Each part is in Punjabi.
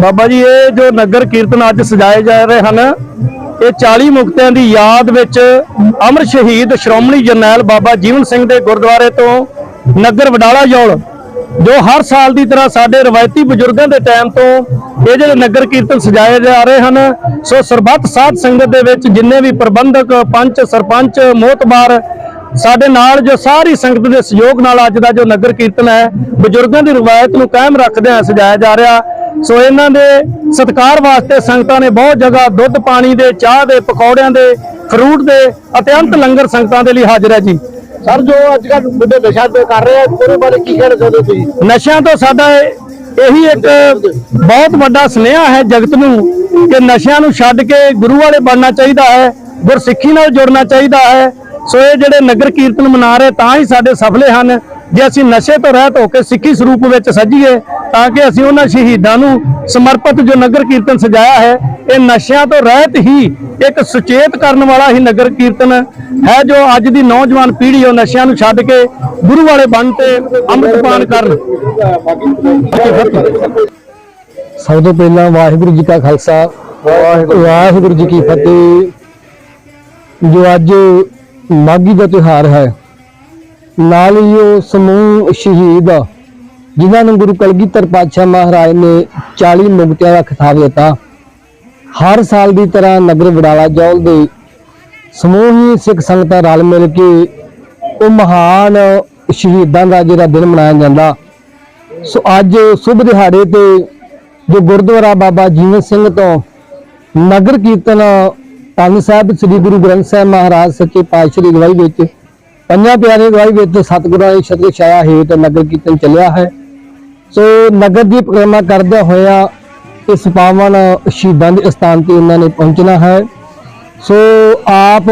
ਬਾਬਾ ਜੀ, ਇਹ ਜੋ ਨਗਰ ਕੀਰਤਨ ਅੱਜ ਸਜਾਏ ਜਾ ਰਹੇ ਹਨ, ਇਹ 40 ਮੁਕਤਿਆਂ ਦੀ ਯਾਦ ਵਿੱਚ ਅਮਰ ਸ਼ਹੀਦ ਸ਼੍ਰੋਮਣੀ ਜਰਨੈਲ ਬਾਬਾ ਜੀਵਨ ਸਿੰਘ ਦੇ ਗੁਰਦੁਆਰੇ ਤੋਂ ਨਗਰ ਵਡਾਲਾ ਜੌਲ, ਜੋ ਹਰ ਸਾਲ ਦੀ ਤਰ੍ਹਾਂ ਸਾਡੇ ਰਵਾਇਤੀ ਬਜ਼ੁਰਗਾਂ ਦੇ ਟਾਈਮ ਤੋਂ ਇਹ ਜਿਹੜੇ ਨਗਰ ਕੀਰਤਨ ਸਜਾਏ ਜਾ ਰਹੇ ਹਨ, ਸੋ ਸਰਬੱਤ ਸਾਧ ਸੰਗਤ ਦੇ ਵਿੱਚ ਜਿੰਨੇ ਵੀ ਪ੍ਰਬੰਧਕ, ਪੰਚ, ਸਰਪੰਚ, ਮੋਤਬਾਰ ਸਾਡੇ ਨਾਲ ਜੋ ਸਾਰੀ ਸੰਗਤ ਦੇ ਸਹਿਯੋਗ ਨਾਲ ਅੱਜ ਦਾ ਜੋ ਨਗਰ ਕੀਰਤਨ ਹੈ ਬਜ਼ੁਰਗਾਂ ਦੀ ਰਵਾਇਤ ਨੂੰ ਕਾਇਮ ਰੱਖਦਿਆਂ ਸਜਾਇਆ ਜਾ ਰਿਹਾ। ਸੋ ਇਹਨਾਂ ਦੇ ਸਤਿਕਾਰ ਵਾਸਤੇ ਸੰਗਤਾਂ ਨੇ ਬਹੁਤ ਜਗ੍ਹਾ ਦੁੱਧ ਪਾਣੀ ਦੇ ਚਾਹ ਦੇ ਪਕੌੜਿਆਂ ਦੇ ਫਰੂਟ ਦੇ ਅਤਿਅੰਤ ਲੰਗਰ ਸੰਗਤਾਂ ਦੇ ਲਈ ਹਾਜ਼ਰ ਹੈ ਜੀ। ਸਰ ਜੋ ਅੱਜ ਕੱਲ ਬੁੱਢੇ ਨਸ਼ਾ ਤੇ ਕਰ ਰਹੇ ਆ ਉਹਦੇ ਬਾਰੇ ਕੀ ਕਹਿਣਾ ਚਾਹੁੰਦੇ ਤੁਸੀਂ? ਨਸ਼ਿਆਂ ਤੋਂ ਸਾਡਾ ਇਹੀ ਇੱਕ ਬਹੁਤ ਵੱਡਾ ਸੁਨੇਹਾ ਹੈ ਜਗਤ ਨੂੰ ਕਿ ਨਸ਼ਿਆਂ ਨੂੰ ਛੱਡ ਕੇ ਗੁਰੂ ਵਾਲੇ ਬਣਨਾ ਚਾਹੀਦਾ ਹੈ ਗੁਰਸਿੱਖੀ ਨਾਲ ਜੁੜਨਾ ਚਾਹੀਦਾ ਹੈ। ਸੋ ਇਹ ਜਿਹੜੇ ਨਗਰ ਕੀਰਤਨ ਮਨਾ ਰਹੇ ਤਾਂ ਹੀ ਸਾਡੇ ਸਫਲੇ ਹਨ। ਜੇ ਅਸੀਂ ਨਸ਼ੇ ਤੋਂ ਰਹਿਤ ਹੋ ਕੇ ਸਿੱਖੀ ਸਰੂਪ ਵਿੱਚ ਸਜੀਏ, ਤਾਂ ਕਿ ਅਸੀਂ ਉਹਨਾਂ ਸ਼ਹੀਦਾਂ ਨੂੰ ਸਮਰਪਿਤ ਜੋ ਨਗਰ ਕੀਰਤਨ ਸਜਾਇਆ ਹੈ, ਇਹ ਨਸ਼ਿਆਂ ਤੋਂ ਰਹਿਤ ਹੀ ਇੱਕ ਸੁਚੇਤ ਕਰਨ ਵਾਲਾ ਹੀ ਨਗਰ ਕੀਰਤਨ ਹੈ, ਜੋ ਅੱਜ ਦੀ ਨੌਜਵਾਨ ਪੀੜ੍ਹੀ ਉਹ ਨਸ਼ਿਆਂ ਨੂੰ ਛੱਡ ਕੇ ਗੁਰੂ ਵਾਲੇ ਬਣ ਤੇ ਅੰਮ੍ਰਿਤਪਾਨ ਕਰਨ। ਸਭ ਤੋਂ ਪਹਿਲਾਂ ਵਾਹਿਗੁਰੂ ਜੀ ਕਾ ਖਾਲਸਾ, ਵਾਹਿਗੁਰੂ ਜੀ ਕੀ ਫਤਿਹ। ਜੋ ਅੱਜ ਮਾਗੀ ਦਾ ਤਿਉਹਾਰ ਹੈ। ਨਾਲ ਹੀ ਉਹ ਸਮੂਹ ਸ਼ਹੀਦ ਜਿਨ੍ਹਾਂ ਨੂੰ ਗੁਰੂ ਕਲਗੀਧਰ ਪਾਤਸ਼ਾਹ ਮਹਾਰਾਜ ਨੇ 40 ਮੁਕਤਿਆਂ ਦਾ ਖਿਤਾਬ ਦਿੱਤਾ। ਹਰ ਸਾਲ ਦੀ ਤਰ੍ਹਾਂ ਨਗਰ ਵਡਾਲਾ ਜੌਲ ਦੇ ਸਮੂਹ ਹੀ ਸਿੱਖ ਸੰਗਤਾਂ ਰਲ ਮਿਲ ਕੇ ਉਹ ਮਹਾਨ ਸ਼ਹੀਦਾਂ ਦਾ ਜਿਹੜਾ ਦਿਨ ਮਨਾਇਆ ਜਾਂਦਾ। ਸੋ ਅੱਜ ਸ਼ੁਭ ਦਿਹਾੜੇ ਤੇ ਜੋ ਗੁਰਦੁਆਰਾ ਬਾਬਾ ਜੀਵਨ ਸਿੰਘ ਤੋਂ ਨਗਰ ਕੀਰਤਨ ਧੰਨ ਸਾਹਿਬ ਸ੍ਰੀ ਗੁਰੂ ਗ੍ਰੰਥ ਸਾਹਿਬ ਮਹਾਰਾਜ ਸੱਚੇ ਪਾਤਸ਼ਾਹ ਦੀ ਅਗਵਾਈ ਵਿੱਚ ਪੰਜਾਂ ਪਿਆਰੇ ਅਗਵਾਈ ਵਿੱਚ ਸਤਿਗੁਰਾਂ ਦੀ ਛਤਰ ਛਾਇਆ ਹੇਠ ਨਗਰ ਕੀਰਤਨ ਚੱਲਿਆ ਹੈ। ਸੋ ਨਗਰ ਦੀ ਪ੍ਰਕਰਮਾ ਕਰਦੇ ਹੋਇਆ ਇਸ ਪਾਵਨ ਸ਼ਹੀਦਾਂ ਦੇ ਸਥਾਨ ਤੇ ਉਹਨਾਂ ਨੇ ਪਹੁੰਚਣਾ ਹੈ। ਸੋ ਆਪ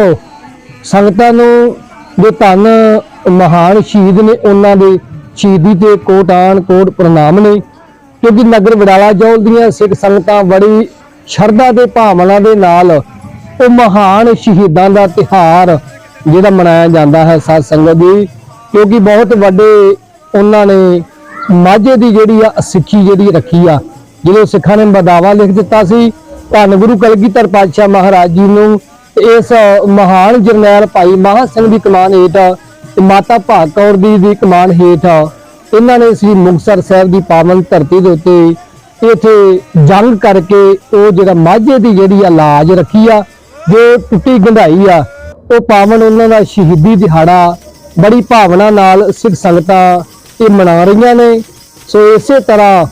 ਸੰਗਤਾਂ ਨੂੰ ਜੋ ਧੰਨ ਮਹਾਨ ਸ਼ਹੀਦ ਨੇ ਉਹਨਾਂ ਦੇ ਸ਼ਹੀਦੀ ਤੇ ਕੋਟਾਨ ਕੋਟ ਪ੍ਰਣਾਮ ਨੇ। ਕਿਉਂਕਿ ਨਗਰ ਵਡਾਲਾ ਜੌਲ ਦੀਆਂ ਸਿੱਖ ਸੰਗਤਾਂ ਬੜੀ ਸ਼ਰਧਾ ਤੇ ਭਾਵਨਾ ਦੇ ਨਾਲ ਉਹ ਮਹਾਨ ਸ਼ਹੀਦਾਂ ਦਾ ਤਿਹਾਰ ਜਿਹੜਾ ਮਨਾਇਆ ਜਾਂਦਾ ਹੈ ਸਾਧ ਸੰਗਤ ਦੀ ਕਿਉਂਕਿ ਬਹੁਤ ਵੱਡੇ ਉਹਨਾਂ ਨੇ ਮਾਝੇ ਦੀ ਜਿਹੜੀ ਆ ਸਿੱਖੀ ਜਿਹੜੀ ਰੱਖੀ ਆ, ਜਦੋਂ ਸਿੱਖਾਂ ਨੇ ਬਦਾਵਾ ਲਿਖ ਦਿੱਤਾ ਸੀ, ਧੰਨ ਗੁਰੂ ਕਲਗੀਧਰ ਪਾਤਸ਼ਾਹ ਮਹਾਰਾਜ ਜੀ ਨੂੰ ਇਸ ਮਹਾਨ ਜਰਨੈਲ ਭਾਈ ਮਹਾ ਸਿੰਘ ਦੀ ਕਮਾਨ ਹੇਠ ਮਾਤਾ ਭਾਗ ਕੌਰ ਦੀ ਦੀ ਕਮਾਨ ਹੇਠ, ਇਹਨਾਂ ਨੇ ਸ੍ਰੀ ਮੁਕਤਸਰ ਸਾਹਿਬ ਦੀ ਪਾਵਨ ਧਰਤੀ ਦੇ ਉੱਤੇ ਇੱਥੇ ਜੰਗ ਕਰਕੇ ਉਹ ਜਿਹੜਾ ਮਾਝੇ ਦੀ ਜਿਹੜੀ ਆ ਲਾਜ ਰੱਖੀ ਆ ਜੋ ਟੁੱਟੀ ਗੰਢਾਈ ਆ, ਉਹ ਪਾਵਨ ਉਹਨਾਂ ਦਾ ਸ਼ਹੀਦੀ ਦਿਹਾੜਾ, ਬੜੀ ਭਾਵਨਾ ਨਾਲ ਸਿੱਖ ਸੰਗਤਾਂ ਇਹ ਮਨਾ ਰਹੀਆਂ ਨੇ। ਸੋ ਇਸੇ ਤਰ੍ਹਾਂ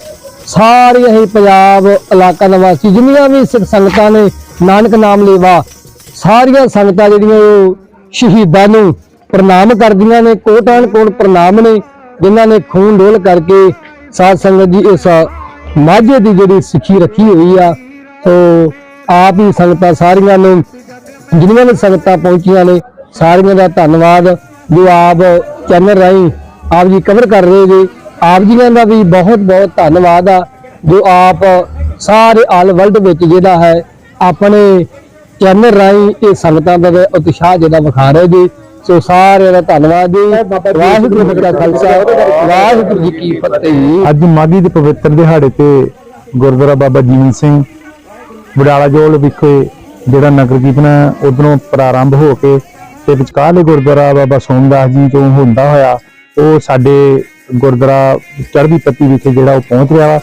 ਸਾਰੀਆਂ ਹੀ ਪੰਜਾਬ ਇਲਾਕਾ ਨਿਵਾਸੀ, ਜਿੰਨੀਆਂ ਵੀ ਸਿੱਖ ਸੰਗਤਾਂ ਨੇ, ਨਾਨਕ ਨਾਮ ਲੇਵਾ, ਸਾਰੀਆਂ ਸੰਗਤਾਂ ਜਿਹੜੀਆਂ ਉਹ ਸ਼ਹੀਦਾਂ ਨੂੰ ਪ੍ਰਣਾਮ ਕਰਦੀਆਂ ਨੇ ਕੋਟਾਨ ਕੋਟ ਪ੍ਰਣਾਮ ਨੇ, ਜਿਨ੍ਹਾਂ ਨੇ ਖੂਨ ਡੋਲ ਕਰਕੇ ਸਾਧ ਸੰਗਤ ਜੀ ਇਸ ਮਾਝੇ ਦੀ ਜਿਹੜੀ ਸਿੱਖੀ ਰੱਖੀ ਹੋਈ ਆ। ਸੋ ਆਪ ਹੀ ਸੰਗਤਾਂ ਸਾਰੀਆਂ ਨੂੰ ਜਿਨ੍ਹਾਂ ਨੇ ਸੰਗਤਾਂ ਪਹੁੰਚੀਆਂ ਨੇ ਸਾਰੀਆਂ ਦਾ ਧੰਨਵਾਦ। ਜੋ ਆਪ ਚੈਨਲ ਰਾਹੀਂ ਆਪ ਜੀ ਕਵਰ ਕਰ ਰਹੇ ਜੀ ਆਪ ਜੀਆਂ ਦਾ ਵੀ ਬਹੁਤ ਬਹੁਤ ਧੰਨਵਾਦ ਆ। ਜੋ ਆਪ ਸਾਰੇ ਆਲ ਵਰਲਡ ਵਿੱਚ ਜਿਹੜਾ ਹੈ ਆਪਣੇ ਚੈਨਲ ਰਾਹੀਂ ਇਹ ਸੰਗਤਾਂ ਦਾ ਉਤਸ਼ਾਹ ਜਿਹੜਾ ਵਿਖਾ ਰਹੇ ਜੀ ਸੋ ਸਾਰਿਆਂ ਦਾ ਧੰਨਵਾਦ ਜੀ। ਵਾਹਿਗੁਰੂ ਜੀ ਕਾ ਖਾਲਸਾ ਵਾਹਿਗੁਰੂ ਜੀ ਕੀ ਫਤਿਹ। ਅੱਜ ਮਾਘੀ ਦੇ ਪਵਿੱਤਰ ਦਿਹਾੜੇ ਤੇ ਗੁਰਦੁਆਰਾ ਬਾਬਾ ਜੀਵਨ ਸਿੰਘ ਵਡਾਲਾ ਜੋਲ ਵਿਖੇ ਜਿਹੜਾ ਨਗਰ ਕੀਰਤਨ ਉਧਰੋਂ ਪ੍ਰਾਰੰਭ ਹੋ ਕੇ ਤੇ ਵਿਚਕਾਰਲੇ ਗੁਰਦੁਆਰਾ ਬਾਬਾ ਸੋਮਦਾਸ ਜੀ ਤੋਂ ਹੁੰਦਾ ਹੋਇਆ ਉਹ ਸਾਡੇ ਗੁਰਦੁਆਰਾ ਚੜ੍ਹਦੀ ਪੱਤੀ ਵਿਖੇ ਜਿਹੜਾ ਉਹ ਪਹੁੰਚ ਰਿਹਾ ਵਾ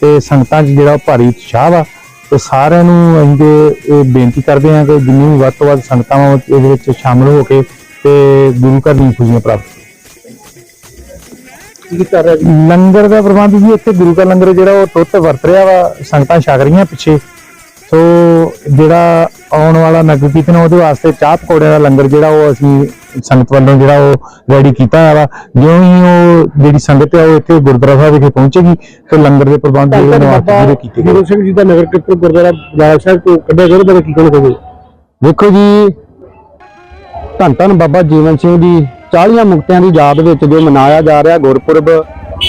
ਤੇ ਸੰਗਤਾਂ 'ਚ ਜਿਹੜਾ ਉਹ ਭਾਰੀ ਉਤਸ਼ਾਹ ਵਾ ਤੇ ਸਾਰਿਆਂ ਨੂੰ ਅਸੀਂ ਤੇ ਇਹ ਬੇਨਤੀ ਕਰਦੇ ਹਾਂ ਕਿ ਜਿੰਨੀ ਵੀ ਵੱਧ ਤੋਂ ਵੱਧ ਸੰਗਤਾਂ ਇਹਦੇ ਵਿੱਚ ਸ਼ਾਮਲ ਹੋ ਕੇ ਤੇ ਗੁਰੂ ਘਰ ਦੀਆਂ ਖੁਸ਼ੀਆਂ ਪ੍ਰਾਪਤ ਲੰਗਰ ਦਾ ਪ੍ਰਬੰਧ ਜੀ ਇੱਥੇ ਗੁਰੂ ਕਾ ਲੰਗਰ ਜਿਹੜਾ ਉਹ ਟੁੱਟ ਵਰਤ ਰਿਹਾ ਵਾ ਸੰਗਤਾਂ ਛਕ ਰਹੀਆਂ ਪਿੱਛੇ। ਸੋ ਜਿਹੜਾ ਆਉਣ ਵਾਲਾ ਨਗਰ ਕੀਰਤਨ ਉਹਦੇ ਵਾਸਤੇ ਚਾਹ ਪਕੌੜਿਆਂ ਦਾ ਲੰਗਰ ਜਿਹੜਾ ਉਹ ਅਸੀਂ ਸੰਗਤ ਵੱਲੋਂ ਜਿਹੜਾ ਉਹ ਰੈਡੀ ਕੀਤਾ ਹੋਇਆ ਵਾ। ਜਿਉਂ ਹੀ ਉਹ ਜਿਹੜੀ ਸੰਗਤ ਹੈ ਉਹ ਇੱਥੇ ਗੁਰਦੁਆਰਾ ਸਾਹਿਬ ਵਿਖੇ ਪਹੁੰਚੇਗੀ ਤੇ ਲੰਗਰ ਦੇ ਪ੍ਰਬੰਧ ਜਿਹੜੇ ਨੇ ਪੂਰੇ ਕੀਤੇ ਗਏ। ਗੁਰੂ ਸਿੰਘ ਜੀ ਦਾ ਨਗਰ ਕੀਰਤਨ ਗੁਰਦੁਆਰਾ ਦਾਲ ਸਾਹਿਬ ਤੋਂ ਕੱਢਿਆ ਗਿਆ ਉਹਦੇ ਕੀ ਕਹਿਣਾ ਚਾਹੁੰਦੇ ਵੇਖੋ ਜੀ ਧੰਨ ਧੰਨ ਬਾਬਾ ਜੀਵਨ ਸਿੰਘ ਦੀ 40 ਮੁਕਤਿਆਂ ਦੀ ਯਾਦ ਵਿੱਚ ਜੋ ਮਨਾਇਆ ਜਾ ਰਿਹਾ ਗੁਰਪੁਰਬ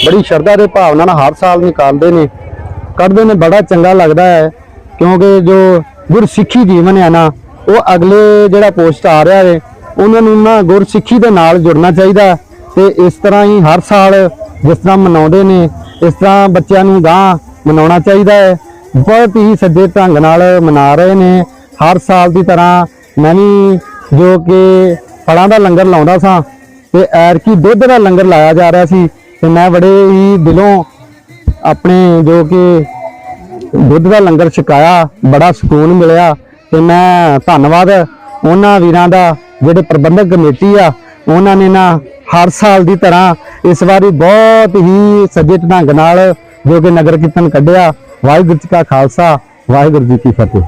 ਬੜੀ ਸ਼ਰਧਾ ਦੇ ਭਾਵਨਾ ਨਾਲ ਹਰ ਸਾਲ ਨਿਕਾਲਦੇ ਨੇ। ਕੱਢਦੇ ਨੇ ਬੜਾ ਚੰਗਾ ਲੱਗਦਾ ਹੈ। ਕਿਉਂਕਿ ਜੋ ਗੁਰਸਿੱਖੀ ਜੀਵਨ ਹੈ ਨਾ, ਉਹ ਅਗਲੇ ਜਿਹੜਾ ਪੋਸਟ ਆ ਰਿਹਾ ਹੈ ਉਹਨਾਂ ਨੂੰ ਨਾ ਗੁਰਸਿੱਖੀ ਦੇ ਨਾਲ ਜੁੜਨਾ ਚਾਹੀਦਾ ਤੇ ਇਸ ਤਰ੍ਹਾਂ ਹੀ ਹਰ ਸਾਲ ਜਿਸ ਤਰ੍ਹਾਂ ਮਨਾਉਂਦੇ ਨੇ, ਇਸ ਤਰ੍ਹਾਂ ਬੱਚਿਆਂ ਨੂੰ ਗਾਂ ਮਨਾਉਣਾ ਚਾਹੀਦਾ ਹੈ। ਬਹੁਤ ਹੀ ਸੱਜੇ ਢੰਗ ਨਾਲ ਮਨਾ ਰਹੇ ਨੇ। ਹਰ ਸਾਲ ਦੀ ਤਰ੍ਹਾਂ ਮੈਂ ਵੀ ਜੋ ਕਿ ਫਲਾਂ ਦਾ ਲੰਗਰ ਲਾਉਂਦਾ ਸਾਂ ਤੇ ਐਰਕੀ ਦੁੱਧ ਦਾ ਲੰਗਰ ਲਾਇਆ ਜਾ ਰਿਹਾ ਸੀ ਤੇ ਮੈਂ ਬੜੇ ਹੀ ਦਿਲੋਂ ਆਪਣੇ ਜੋ ਕਿ ਦੁੱਧ ਦਾ ਲੰਗਰ ਛਕਾਇਆ, ਬੜਾ ਸਕੂਨ ਮਿਲਿਆ ਤੇ ਮੈਂ ਧੰਨਵਾਦ ਉਹਨਾਂ ਵੀਰਾਂ ਦਾ ਜਿਹੜੇ ਪ੍ਰਬੰਧਕ ਕਮੇਟੀ ਆ, ਉਹਨਾਂ ਨੇ ਨਾ ਹਰ ਸਾਲ ਦੀ ਤਰ੍ਹਾਂ ਇਸ ਵਾਰੀ ਬਹੁਤ ਹੀ ਸੱਜੇ ਢੰਗ ਨਾਲ ਜੋ ਕਿ ਨਗਰ ਕੀਰਤਨ ਕੱਢਿਆ। ਵਾਹਿਗੁਰੂ ਜੀ ਕਾ ਖਾਲਸਾ, ਵਾਹਿਗੁਰੂ ਜੀ ਕੀ ਫਤਿਹ।